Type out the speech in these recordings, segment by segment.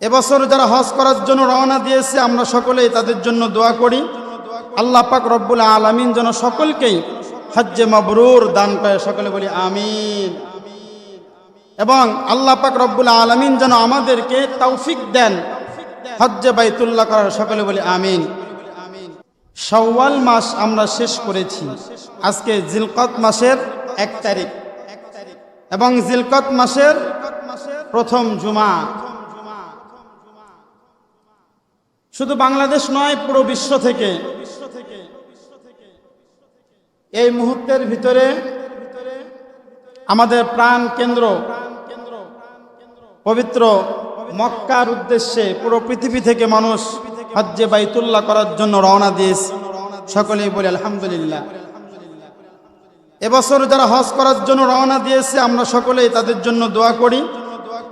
এবছর যারা হজ করার জন্য রওনা দিয়েছে, আমরা সকলেই তাদের জন্য দোয়া করি। আল্লাহ পাক রব্বুল আলমিন যেন সকলকেই হজ্জে মবরুর দান পায় সকলে বলি আমিন। এবং আল্লাহ পাক রব্বুল আলমিন যেন আমাদেরকে তৌফিক দেন, হজ্জে বাইতুল্লাহ করার, সকলে বলি আমিন। সওয়াল মাস আমরা শেষ করেছি। আজকে জিলকত মাসের এক তারিখ। এবং জিলকত মাসের প্রথম জুমা। শুধু বাংলাদেশ নয়, পুরো বিশ্ব থেকে। এই মুহূর্তের ভিতরে আমাদের প্রাণ কেন্দ্র, পবিত্র মক্কার উদ্দেশ্যে পুরো পৃথিবী থেকে মানুষ হজ্জে বাইতুল্লাহ করার জন্য রওনা দিয়েছে। সকলেই বলি, আলহামদুলিল্লাহ। এবছর যারা হজ করার জন্য রওনা দিয়েছে, আমরা সকলেই তাদের জন্য দোয়া করি।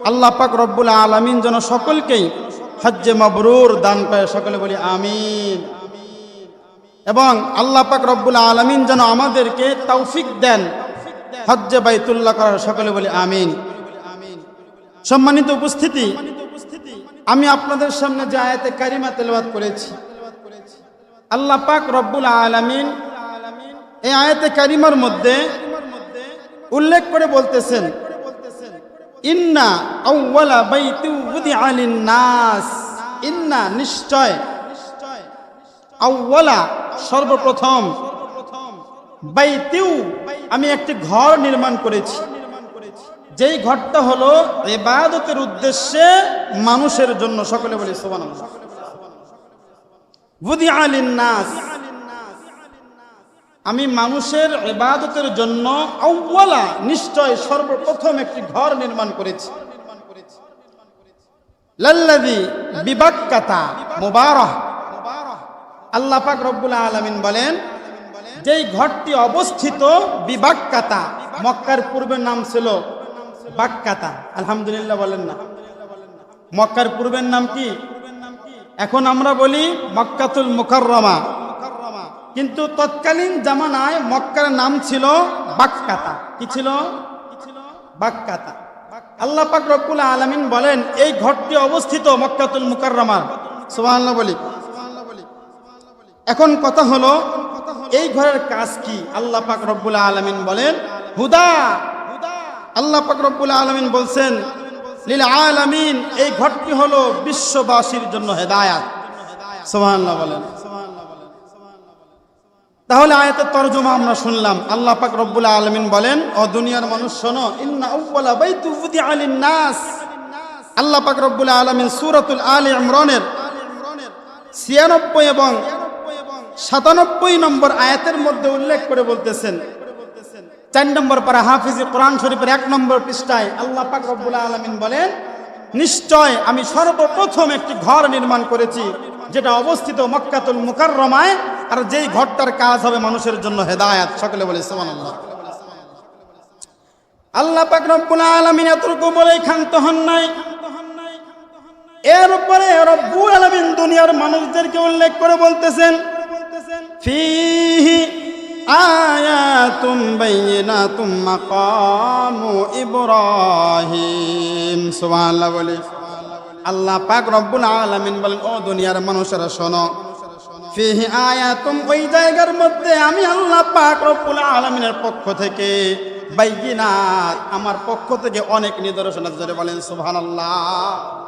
আল্লাহ পাক রব্বুল আলমিন যেন সকলকেই হজ্জে মবরুর দান পায়, সকলে বলি আমিন। এবং আল্লাহ পাক রব্বুল আলমিন যেন আমাদেরকে তৌফিক দেন। হজ্জে বাইতুল্লাহ করার, সকলে বলি আমিন। সম্মানিত উপস্থিতি, আমি আপনাদের সামনে যে আয়াতে কারিমা তেলাওয়াত করেছি, আল্লাহ পাক রব্বুল আলমিন এই আয়াতে কারিমার মধ্যে উল্লেখ করে বলতেছেন, ইন্না আউওয়ালা বাইতু উদিআ লিন-নাস ইন্না নিশ্চয় সর্বপ্রথম। আমি একটি ঘর নির্মাণ করেছি। যেই ঘরটা হলো এবাদতের উদ্দেশ্যে মানুষের জন্য। সকলে বলি, সুবহানাল্লাহ। উদিআ লিন-নাস আমি মানুষের এবাদতের জন্য আউ্বালা নিশ্চয় সর্বপ্রথম একটি ঘর নির্মাণ করেছি। লাল্লাযী বিবাক্কাতা মুবারাহ। আল্লাহ পাক রব্বুল আলামিন বলেন, যেই ঘরটি অবস্থিত বিবাক্কাতা, মক্কার পূর্বের নাম ছিল বাক্কাতা। আলহামদুলিল্লাহ বলেন না। মক্কার পূর্বের নাম কি? এখন আমরা বলি মক্কাতুল মুকাররমা। কিন্তু তৎকালীন জামানায় মক্কার নাম ছিল বাক্কাতা। কি ছিল? বাক্কাতা। আল্লাহ পাক রব্বুল আলামিন বলেন, এই ঘরটি অবস্থিত মক্কাতুল মুকাররমা সুবহানাল্লাহ বলি। এখন কথা হলো, এই ঘরের কাজ কি? আল্লাহ পাক রব্বুল আলামিন বলেন, হুদা। আল্লাহ পাক রব্বুল আলামিন বলছেন, লিল আলামিন, এই ঘরটি হলো বিশ্ববাসীর জন্য হেদায়াত। সুবহানাল্লাহ বলেন। তাহলে আয়াতের তরজমা আমরা শুনলাম। আল্লাহ পাক রব্বুল আলমিন বলেন, ও দুনিয়ার মানুষ, শোনো লিন-নাস আল্লাহ পাক রব্বুল আলমিন সূরাতুল আলে ইমরানের 96 এবং সাতানব্বই নম্বর আয়াতের মধ্যে উল্লেখ করে বলতেছেন। চার নম্বর পারা হাফিজি কোরআন শরীফের এক নম্বর পৃষ্ঠায় আল্লাহ পাক রব্বুল আলমিন বলেন, নিশ্চয় আমি সর্বপ্রথম একটি ঘর নির্মাণ করেছি, যেটা অবস্থিত মক্কাতুল মুকাররমায় আর যেই ঘরটার কাজ হবে মানুষের জন্য হেদায়াত, সকলে বলে সুবহানাল্লাহ। আল্লাহ আলামিন এতটুকু বলেই ক্ষান্ত হন নাই। এর উপরে রব্বুল দুনিয়ার মানুষদেরকে উল্লেখ করে বলতেছেন বলে, আল্লাহ পাক রব্বুল আলামিন বলেন, ও দুনিয়ার মানুষেরা শোনো ফিহি আয়াতুম ওই জায়গার মধ্যে আমি আল্লাহ পাক রব্বুল আলামিনের পক্ষ থেকে বাইয়িনাত আমার পক্ষ থেকে অনেক নিদর্শন বলেন সুবহানাল্লাহ।